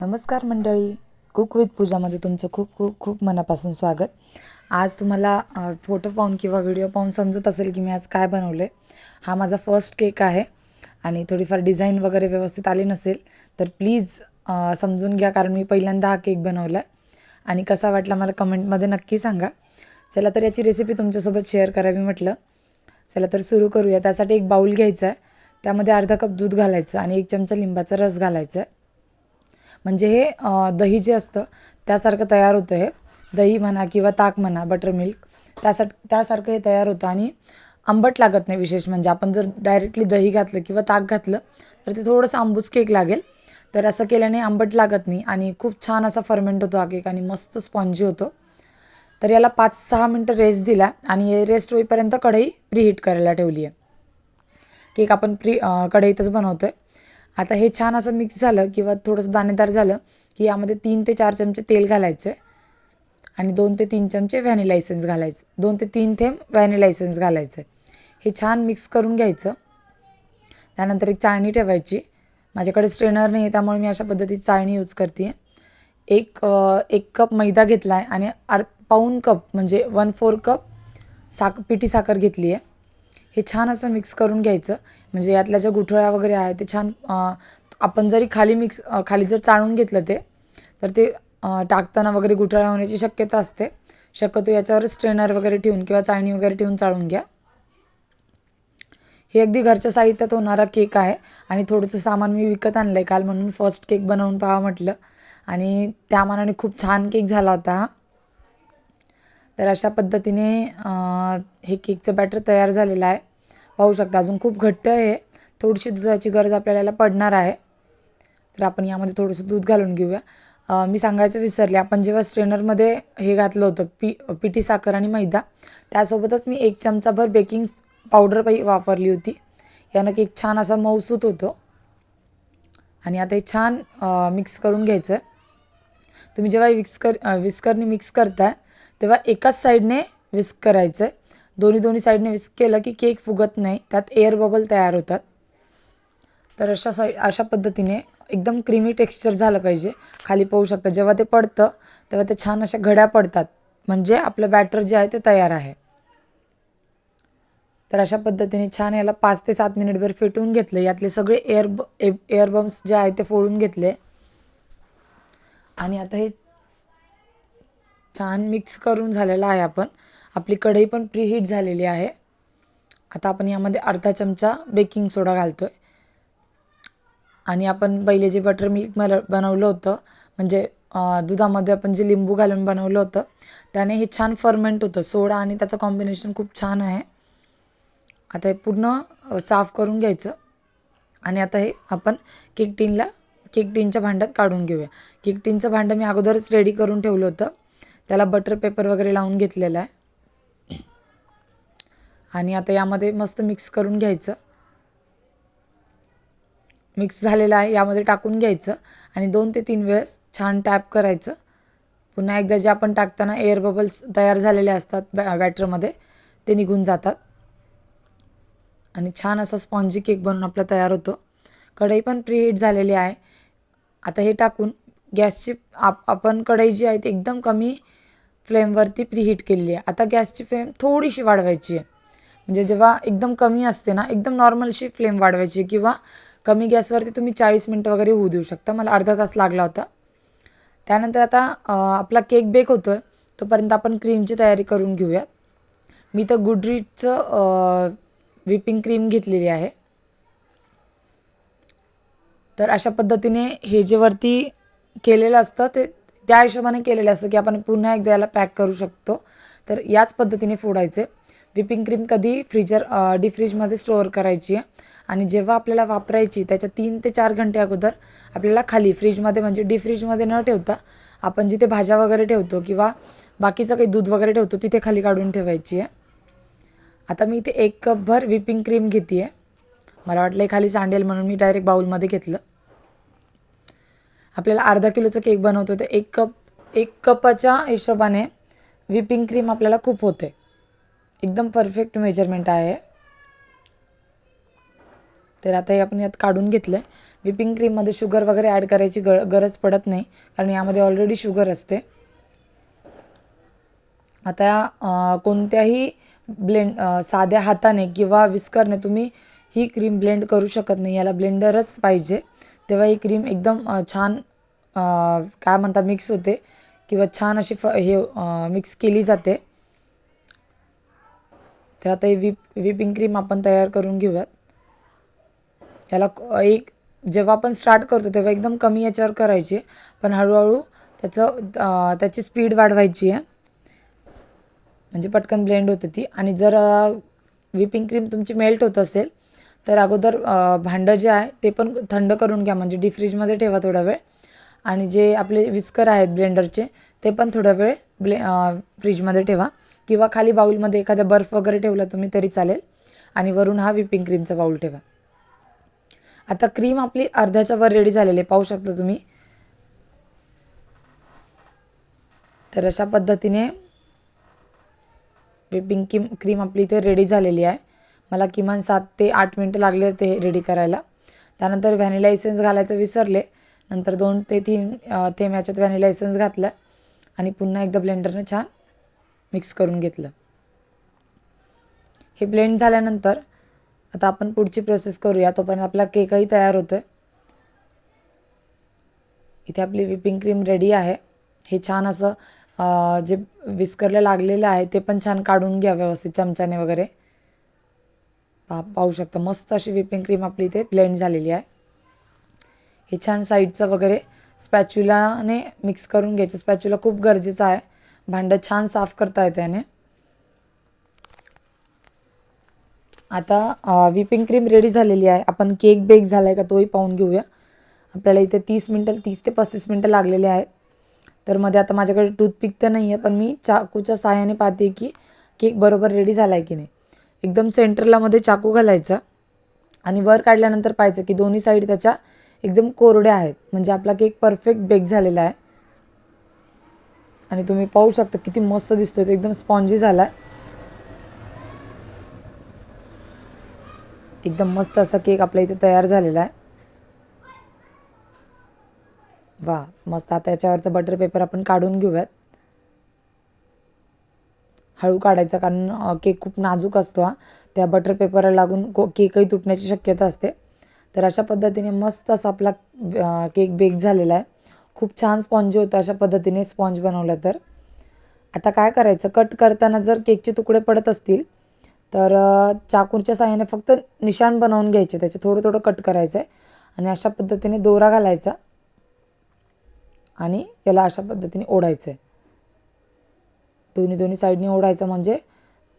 नमस्कार मंडळी. Cook with पूजामध्ये तुमचं खूप खूप खूप मनापासून स्वागत. आज तुम्हाला फोटो पाहून किंवा व्हिडिओ पाहून समजत असेल की मी आज काय बनवलं आहे हा माझा फर्स्ट केक आहे आणि थोडीफार डिझाईन वगैरे व्यवस्थित आली नसेल तर प्लीज समजून घ्या कारण मी पहिल्यांदा हा केक बनवला आहे आणि कसा वाटला मला कमेंटमध्ये नक्की सांगा. चला तर याची रेसिपी तुमच्यासोबत शेअर करावी म्हटलं. चला तर सुरू करूया. त्यासाठी एक बाऊल घ्यायचा आहे. त्यामध्ये अर्धा कप दूध घालायचं आणि एक चमचा लिंबाचा रस घालायचा आहे. म्हणजे हे दही जे असतं त्यासारखं तयार होतं हे. दही म्हणा किंवा ताक म्हणा बटर मिल्क त्यासाठी त्यासारखं हे तयार होतं आणि आंबट लागत नाही विशेष म्हणजे. आपण जर डायरेक्टली दही घातलं किंवा ताक घातलं तर ते थोडंसं आंबूस केक लागेल. तर असं केल्याने आंबट लागत नाही आणि खूप छान असा फर्मेंट होतो हा केक आणि मस्त स्पॉन्जी होतो. तर याला पाच सहा मिनटं रेस्ट दिला आणि रेस्ट होईपर्यंत कढई प्रीहीट करायला ठेवली आहे. केक आपण प्री कढईतच बनवतो आहे आता हे छान असं मिक्स झालं किंवा थोडंसं दाणेदार झालं की यामध्ये तीन ते चार चमचे तेल घालायचं आहे आणि दोन ते तीन चमचे व्हॅनिला इसेन्स घालायचं. दोन ते तीन थेंब व्हॅनिला इसेन्स घालायचं. आहे हे छान मिक्स करून घ्यायचं. त्यानंतर एक चाळणी ठेवायची. माझ्याकडे स्ट्रेनर नाही आहे त्यामुळे मी अशा पद्धतीची चाळणी यूज करते आहे एक एक कप मैदा घेतला आहे आणि आर पाऊन कप म्हणजे वन फोर कप साख पिठी साखर घेतली आहे हे छान असं मिक्स करून घ्यायचं. म्हणजे यातल्या ज्या गुठळ्या वगैरे आहे ते छान आपण जरी खाली मिक्स खाली जर चाळून घेतलं ते तर ते टाकताना वगैरे गुठळ्या होण्याची शक्यता असते. शक्यतो याच्यावर स्ट्रेनर वगैरे ठेवून किंवा चाळणी वगैरे ठेवून चाळून घ्या. हे अगदी घरच्या साहित्यात होणारा केक आहे आणि थोडंसं सामान मी विकत आणलं आहे काल म्हणून फर्स्ट केक बनवून पहा म्हटलं. आणि त्या मानाने खूप छान केक झाला होता हा. तर अशा पद्धतीने हे केकचं बॅटर तयार झालेलं आहे. पाहू शकता अजून खूप घट्ट आहे. थोडीशी दुधाची गरज आपल्याला याला पडणार आहे. तर आपण यामध्ये थोडंसं दूध घालून घेऊया. मी सांगायचं विसरले आपण जेव्हा स्ट्रेनरमध्ये हे घातलं होतं पी पिठी साखर आणि मैदा त्यासोबतच मी एक चमचाभर बेकिंग पावडर पाई वापरली होती. यानं केक छान असा मऊसूत होतो. आणि आता हे छान मिक्स करून घ्यायचं. तुम्ही जेव्हा विक्स कर विस्करने मिक्स करताय तेव्हा एकाच साईडने विस्क करायचं आहे दोन्ही दोन्ही साईडने विस्क केलं की केक फुगत नाही. त्यात एअर बबल तयार होतात. तर अशा साई अशा पद्धतीने एकदम क्रीमी टेक्स्चर झालं पाहिजे. खाली पाहू शकता जेव्हा ते पडतं तेव्हा ते छान अशा घड्या पडतात. म्हणजे आपलं बॅटर जे आहे ते तयार आहे. तर अशा पद्धतीने छान याला पाच ते सात मिनिटभर फेटून घेतलं. यातले सगळे एअर ब एअर बम्स जे आहेत ते फोडून घेतले. आणि आता हे छान मिक्स करून झालेला आहे आपण. आपली कढई पण प्रीहीट झालेली आहे. आता आपण यामध्ये अर्धा चमचा बेकिंग सोडा घालतो आहे आणि आपण पहिले जे बटर मिल्क मला बनवलं होतं म्हणजे दुधामध्ये आपण जे लिंबू घालून बनवलं होतं त्याने हे छान फर्मेंट होतं. सोडा आणि त्याचं कॉम्बिनेशन खूप छान आहे. आता हे पूर्ण साफ करून घ्यायचं. आणि आता हे आपण केक टीनला केक टीनच्या भांड्यात काढून घेऊया. केक टीनचं भांडं मी अगोदरच रेडी करून ठेवलं होतं. त्याला बटर पेपर वगैरे लावून घेतलेलं आहे. आणि आता यामध्ये मस्त मिक्स करून घ्यायचं. मिक्स झालेला आहे यामध्ये टाकून घ्यायचं. आणि दोन ते तीन वेळेस छान टॅप करायचं. पुन्हा एकदा जे आपण टाकताना एअर बबल्स तयार झालेले असतात बॅ बॅटरमध्ये ते निघून जातात. आणि छान असा स्पॉन्जी केक बनून आपला तयार होतो. कढई पण प्रीहीट झालेली आहे. आता हे टाकून गॅसची आप आपण कढई जी आहे ती एकदम कमी फ्लेमवरती प्रीहीट केलेली आहे. आता गॅसची फ्लेम थोडीशी वाढवायची आहे. म्हणजे जेव्हा एकदम कमी असते ना एकदम नॉर्मलशी फ्लेम वाढवायची आहे किंवा कमी गॅसवरती तुम्ही चाळीस मिनटं वगैरे होऊ देऊ शकता. मला अर्धा तास लागला होता. त्यानंतर आता आपला केक बेक होतो आहे तोपर्यंत आपण क्रीमची तयारी करून घेऊयात. मी तर गुडरीटचं व्हिपिंग क्रीम घेतलेली आहे. तर अशा पद्धतीने हे जे वरती केलेलं असतं ते त्या हिशोबाने केलेलं असतं की आपण पुन्हा एकदा याला पॅक करू शकतो. तर याच पद्धतीने फोडायचे. व्हिपिंग क्रीम कधी फ्रीजर डी फ्रीजमध्ये स्टोअर करायची आहे. आणि जेव्हा आपल्याला वापरायची त्याच्या तीन ते चार घंटे अगोदर आपल्याला खाली फ्रीजमध्ये म्हणजे डी फ्रीजमध्ये न ठेवता आपण जिथे भाज्या वगैरे ठेवतो किंवा बाकीचं काही दूध वगैरे ठेवतो तिथे खाली काढून ठेवायची आहे. आता मी इथे एक कपभर व्हिपिंग क्रीम घेते आहे मला वाटलं खाली सांडेल म्हणून मी डायरेक्ट बाऊलमध्ये घेतलं. आपल्याला अर्धा किलोचं केक बनवतो तर एक कप एक कपाच्या हिशोबाने व्हिपिंग क्रीम आपल्याला खूप होते एकदम परफेक्ट मेजरमेंट आहे. तर आता हे आपण यात काढून घेतलं आहे व्हिपिंग क्रीममध्ये शुगर वगैरे ॲड करायची ग गरज पडत नाही कारण यामध्ये ऑलरेडी शुगर असते. आता कोणत्याही ब्लेंड साध्या हाताने किंवा विस्करने तुम्ही ही क्रीम ब्लेंड करू शकत नाही. याला ब्लेंडरच पाहिजे. तेव्हा ही क्रीम एकदम छान काय म्हणतात मिक्स होते. किंवा छान अशी फ हे मिक्स केली जाते. तर आता ही व्हीप व्हिपिंग क्रीम आपण तयार करून घेऊयात. याला एक जेव्हा आपण स्टार्ट करतो तेव्हा एकदम कमी याच्यावर करायची. पण हळूहळू त्याचं त्याची स्पीड वाढवायची आहे. म्हणजे पटकन ब्लेंड होते ती. आणि जर व्हिपिंग क्रीम तुमची मेल्ट होत असेल तर अगोदर भांडं जे आहे ते पण थंड करून घ्या. म्हणजे डी फ्रीजमध्ये ठेवा थोडा वेळ. आणि जे आपले विस्कर आहेत ब्लेंडरचे ते पण थोडा वेळ ब्ले फ्रीजमध्ये ठेवा. किंवा खाली बाऊलमध्ये एखादा बर्फ वगैरे ठेवला तुम्ही तरी चालेल. आणि वरून हा व्हिपिंग क्रीमचा बाऊल ठेवा. आता क्रीम आपली अर्ध्याच्या वर रेडी झालेली आहे. पाहू शकता तुम्ही. तर अशा पद्धतीने व्हिपिंग क्रीम क्रीम आपली इथे रेडी झालेली आहे. मला किमान सात ते आठ मिनटं लागले ते रेडी करायला. त्यानंतर व्हॅनिला इसेन्स घालायचं विसरले. नंतर दोन ते तीन ते थेंब याच्यात व्हॅनिला इसेन्स घातलं आणि पुन्हा एकदा ब्लेंडरनं छान मिक्स करून घेतलं. हे ब्लेंड झाल्यानंतर आता आपण पुढची प्रोसेस करूया. तोपर्यंत आपला केकही तयार होतो आहे इथे आपली व्हिपिंग क्रीम रेडी आहे. हे छान असं जे विस्करला लागलेलं आहे ते पण छान काढून घ्या व्यवस्थित चमच्याने वगैरे. पा पाहू शकता. मस्त अशी व्हिपिंग क्रीम आपली इथे ब्लेंड झालेली आहे. हे छान साईडचं वगैरे स्पॅच्युलाने मिक्स करून घ्यायचं. स्पॅच्युला खूप गरजेचं आहे. भांडं छान साफ करता येते याने. आता व्हिपिंग क्रीम रेडी झालेली आहे. आपण केक बेक झाला आहे का तोही पाहून घेऊया. आपल्याला इथे तीस मिनटं तीस ते पस्तीस मिनटं लागलेले आहेत. तर मध्ये आता माझ्याकडे टूथपिक तर नाही आहे पण मी चाकूच्या सहाय्याने पाहते की केक बरोबर रेडी झाला आहे की नाही. एकदम सेंटरला मध्ये चाकू घालायचा आणि वर काढल्यानंतर पाहायचं की दोन्ही साईड त्याच्या एकदम कोरड्या आहेत. म्हणजे आपला केक परफेक्ट बेक झालेला आहे. आणि तुम्ही पाहू शकता किती मस्त दिसतोय. तो एकदम स्पॉन्जी झाला आहे एकदम मस्त असा केक आपल्या इथे तयार झालेला आहे. वा मस्त. आता याच्यावरचा बटर पेपर आपण काढून घेऊयात. हळू काढायचा कारण केक खूप नाजूक असतो हा. त्या बटर पेपरला लागून को केकही तुटण्याची शक्यता असते. तर अशा पद्धतीने मस्त असा आपला केक बेक झालेला आहे. खूप छान स्पॉन्जी होतं अशा पद्धतीने स्पॉन्ज बनवलं तर. आता काय करायचं? कट करताना जर केकचे तुकडे पडत असतील तर चाकूरच्या साह्याने फक्त निशाण बनवून घ्यायचे. त्याचे थोडं थोडं कट करायचं आहे आणि अशा पद्धतीने दोरा घालायचा. आणि याला अशा पद्धतीने ओढायचं आहे दोन्ही दोन्ही साईडने ओढायचं म्हणजे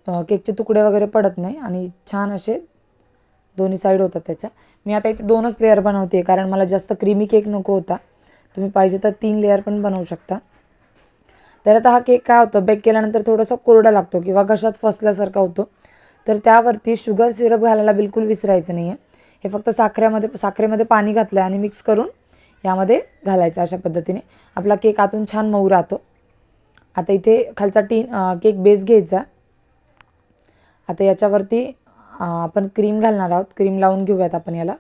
केकचे तुकडे वगैरे पडत नाही आणि छान असे दोन्ही साईड होतात त्याच्या. मी आता इथे दोनच लेअर बनवते कारण मला जास्त क्रीमी केक नको होता. तुम्ही पाहिजे तर तीन लेअर पण बनवू शकता. तर आता हा केक काय होतं? बेक केल्यानंतर थोडासा कोरडा लागतो किंवा घशात फसल्यासारखा होतो. तर त्यावरती शुगर सिरप घालायला बिलकुल विसरायचं नाही आहे हे फक्त साखरेमध्ये साखरेमध्ये पाणी घातलं आहे आणि मिक्स करून यामध्ये घालायचं अशा पद्धतीने. आपला केक आतून छान मऊ राहतो. आता इथे खालचा टीन केक बेस घ्यायचा. आता याच्यावरती आपण क्रीम घालणार आहोत. क्रीम लावून घेऊयात आपण याला.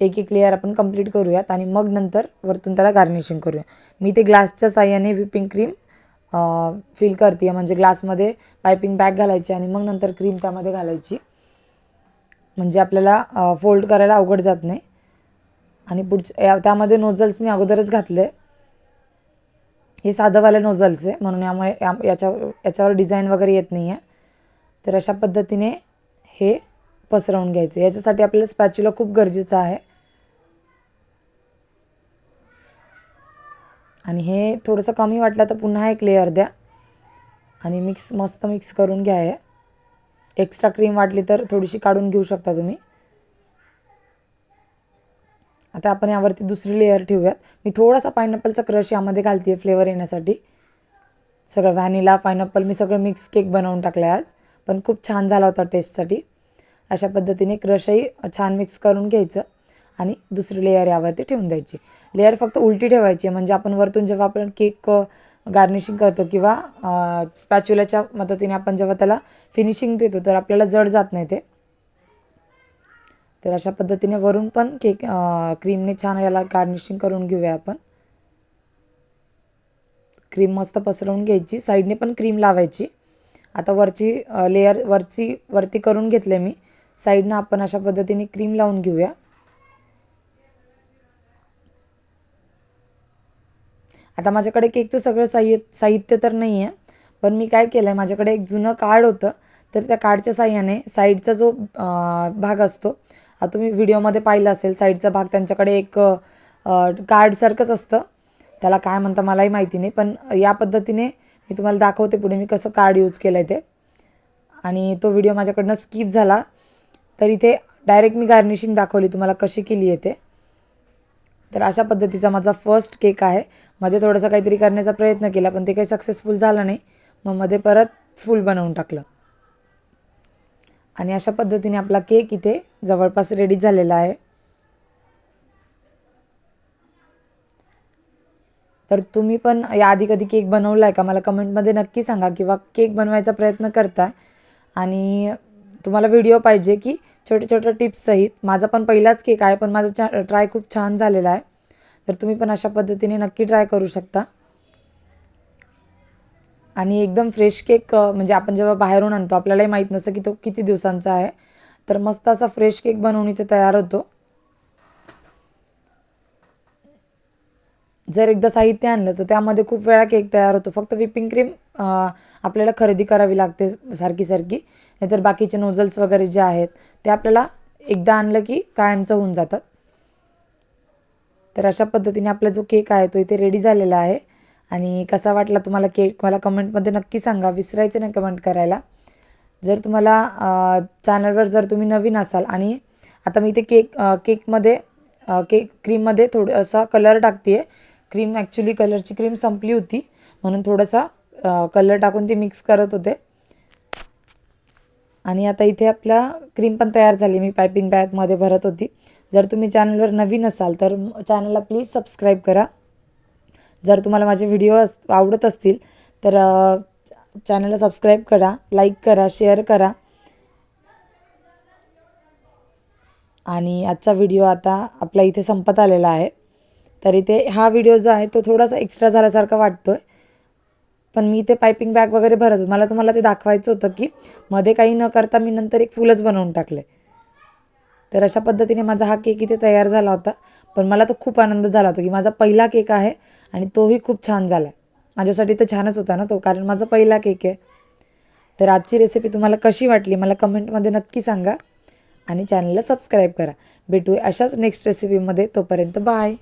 एक एक लेअर आपण कंप्लीट करूयात आणि मग नंतर वरतून त्याला गार्निशिंग करूया. मी ते ग्लासच्या साह्याने व्हिपिंग क्रीम फिल करते. म्हणजे ग्लासमध्ये पायपिंग बॅग घालायची आणि मग नंतर क्रीम त्यामध्ये घालायची. म्हणजे आपल्याला फोल्ड करायला अवघड जात नाही. आणि पुढच्या या- त्यामध्ये नोझल्स मी अगोदरच घातले. हे साधंवाले नोझल्स आहे म्हणून यामुळे या याच्यावर याच्यावर डिझाईन वगैरे येत नाही आहे तर अशा पद्धतीने हे पसरवून घ्यायचं. याच्यासाठी आपल्याला स्पॅच्युला खूप गरजेचं आहे. आणि हे थोडंसं कमी वाटलं तर पुन्हा एक लेअर द्या. आणि मिक्स मस्त मिक्स करून घ्या आहे एक्स्ट्रा क्रीम वाटली तर थोडीशी काढून घेऊ शकता तुम्ही. आता आपण यावरती दुसरी लेअर ठेवूयात. मी थोडासा पायनॅपलचा क्रश यामध्ये घालते आहे फ्लेवर येण्यासाठी. सगळं व्हॅनिला पायनॅपल मी सगळं मिक्स केक बनवून टाकलं आहे आज. पण खूप छान झाला होता टेस्टसाठी अशा पद्धतीने क्रशही छान मिक्स करून घ्यायचं आणि दुसरी लेअर यावरती ठेवून द्यायची. लेअर फक्त उलटी ठेवायची आहे म्हणजे आपण वरतून जेव्हा आपण केक गार्निशिंग करतो किंवा स्पॅच्युलाच्या मदतीने आपण जेव्हा त्याला फिनिशिंग देतो तर आपल्याला जड जात नाही ते. तर अशा पद्धतीने वरून पण केक क्रीमने छान याला गार्निशिंग करून घेऊया आपण. क्रीम मस्त पसरवून घ्यायची. साईडने पण क्रीम लावायची. आता वरची लेयर वरची वरती करून घेतले मी. साईडनं आपण अशा पद्धतीने क्रीम लावून घेऊया. आता माझ्याकडे केकचं सगळं साहि साहित्य तर नाही आहे पण मी काय केलं आहे माझ्याकडे एक जुनं कार्ड होतं. तर त्या कार्डच्या साह्याने साईडचा जो भाग असतो तुम्ही व्हिडिओमध्ये पाहिलं असेल साईडचा भाग त्यांच्याकडे एक कार्डसारखंच असतं. त्याला काय म्हणता मलाही माहिती नाही पण या पद्धतीने मी तुम्हाला दाखवते पुढे मी कसं कार्ड यूज केलं आहे ते. आणि तो व्हिडिओ माझ्याकडनं स्किप झाला तर इथे डायरेक्ट मी गार्निशिंग दाखवली तुम्हाला कशी केली आहे ते. तर अशा पद्धतीचा माझा फर्स्ट केक आहे. मध्ये थोडंसं काहीतरी करण्याचा प्रयत्न केला पण ते काही सक्सेसफुल झालं नाही. मग मध्ये परत फुल बनवून टाकलं. आणि अशा पद्धतीने आपला केक इथे जवळपास रेडी झालेला आहे. तर तुम्ही पण याआधी कधी केक बनवला आहे का? मला कमेंटमध्ये नक्की सांगा किंवा केक बनवायचा प्रयत्न करताय. आणि तुम्हाला व्हिडिओ पाहिजे की छोट्या छोट्या टिप्ससहित माझा पण पहिलाच केक आहे पण माझा छा ट्राय खूप छान झालेला आहे. तर तुम्ही पण अशा पद्धतीने नक्की ट्राय करू शकता. आणि एकदम फ्रेश केक म्हणजे आपण जेव्हा बाहेरून आणतो आपल्यालाही माहीत नसतं की तो किती दिवसांचा आहे. तर मस्त असा फ्रेश केक बनवून इथे तयार होतो. जर एकदा साहित्य आणलं तर त्यामध्ये खूप वेळा केक तयार होतो. फक्त विपिंग क्रीम आपल्याला खरेदी करावी लागते सारखी सारखी. नाहीतर बाकीचे नोझल्स वगैरे जे आहेत ते आपल्याला एकदा आणलं की कायमचं होऊन जातात. तर अशा पद्धतीने आपला जो केक आहे तो इथे रेडी झालेला आहे. आणि कसा वाटला तुम्हाला केक मला कमेंटमध्ये नक्की सांगा विसरायचं नाही कमेंट करायला. जर तुम्हाला चॅनलवर जर तुम्ही नवीन असाल आणि आता मी इथे केक केकमध्ये केक क्रीममध्ये थोडं असा कलर टाकते आहे क्रीम ॲक्च्युली कलरची क्रीम संपली होती म्हणून थोडासा कलर टाकून ती मिक्स करत होते. आणि आता इथे आपला क्रीम पण तयार झाली मी पायपिंग बॅगमध्ये भरत होती. जर तुम्ही चॅनलवर नवीन असाल तर चॅनलला प्लीज सबस्क्राईब करा. जर तुम्हाला माझे व्हिडिओ अस आवडत असतील तर चॅनलला सबस्क्राईब करा लाईक करा शेअर करा. आणि आजचा व्हिडिओ आता आपला इथे संपत आलेला आहे. तर इथे हा व्हिडिओ जो आहे तो थोडासा एक्स्ट्रा झाल्यासारखा वाटतो आहे पण मी इथे पायपिंग बॅग वगैरे भरत होतो. मला तुम्हाला ते दाखवायचं होतं की मध्ये काही न करता मी नंतर एक फुलच बनवून टाकले तर अशा पद्धतीने माझा हा केक इथे तयार झाला होता. पण मला तो खूप आनंद झाला होता की माझा पहिला केक आहे आणि तोही खूप छान झाला आहे माझ्यासाठी तर छानच होता ना तो कारण माझा पहिला केक आहे. तर आजची रेसिपी तुम्हाला कशी वाटली मला कमेंटमध्ये नक्की सांगा आणि चॅनलला सबस्क्राईब करा. भेटूया अशाच नेक्स्ट रेसिपीमध्ये तोपर्यंत बाय